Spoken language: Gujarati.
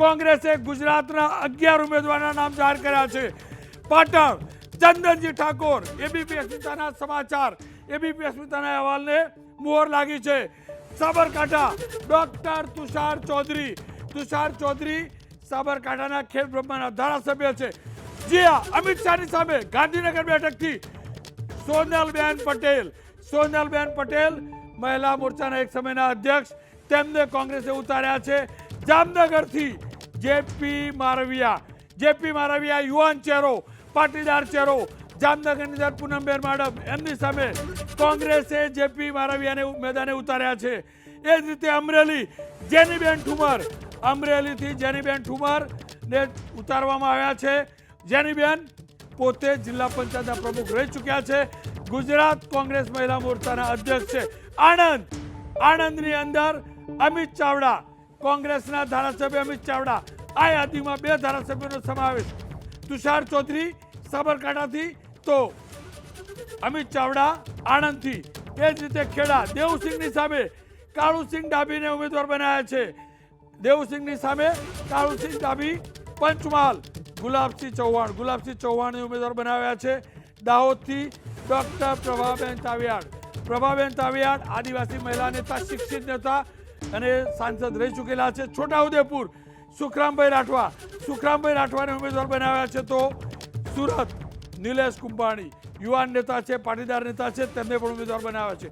કોંગ્રેસે ગુજરાતના અગિયાર ઉમેદવારના નામ જાહેર કર્યા છે પાટણ ચંદનજી ઠાકોર એબીપી અસ્મિતાના સમાચાર એબીપી અસ્મિતાના અહેવાલને મોહર લાગી છે સાબરકાંઠા ડોક્ટર તુષાર ચૌધરી તુષાર ચૌધરી સાબરકાંઠાના ખેલ બ્રહ્માના ધારાસભ્ય છે જી હા અમિત શાહની સામે ગાંધીનગર બેઠકથી સોનલબેન પટેલ સોનલબેન પટેલ મહિલા મોરચાના એક સમયના અધ્યક્ષ તેમને કોંગ્રેસે ઉતાર્યા છે જામનગરથી જેપી મારવિયા જેપી મારવિયા યુવાન ચહેરો, પાટીદાર ચહેરો, જામનગરની અંદર પૂનમબેન માડમ, એમની સામે કોંગ્રેસે જેપી મારવિયાને મેદાને ઉતાર્યા છે. એ જ રીતે અમરેલી, જેનીબેન ઠુમર, અમરેલીથી જેનીબેન ઠુમર ને ઉતારવામાં આવ્યા છે. જેનીબેન પોતે જિલ્લા પંચાયતના પ્રમુખ રહી ચૂક્યા છે. ગુજરાત કોંગ્રેસ મહિલા મોરચાના અધ્યક્ષ છે. આણંદ, આણંદની અંદર અમિત ચાવડા કોંગ્રેસના ધારાસભ્ય અમિત ચાવડા, આ યાદીમાં બે ધારાસભ્યોનો સમાવેશ. તુષાર ચૌધરી સાબરકાંઠાથી તો અમિત ચાવડા આણંદથી. એ જ રીતે ખેડા, દેવસિંહની સામે કાળુસિંહ ડાભીને ઉમેદવાર બનાવ્યા છે. દેવસિંહની સામે કાળુસિંહ ડાભી, પંચમહાલ, ગુલાબસિંહ ચૌહાણ. ગુલાબસિંહ ચૌહાણને ઉમેદવાર બનાવ્યા છે દાહોદથી ડોક્ટર પ્રભાબેન તાવિયાડ પ્રભાબેન તાવિયાડ આદિવાસી મહિલા નેતા શિક્ષિત નેતા અને સાંસદ રહી ચૂકેલા છે છોટાઉદેપુર. સુખરામભાઈ રાઠવા. સુખરામભાઈ રાઠવાને ઉમેદવાર બનાવ્યા છે તો સુરત. નિલેશ કુંભાણી. યુવાન નેતા છે, પાટીદાર નેતા છે, તેમને પણ ઉમેદવાર બનાવ્યા છે.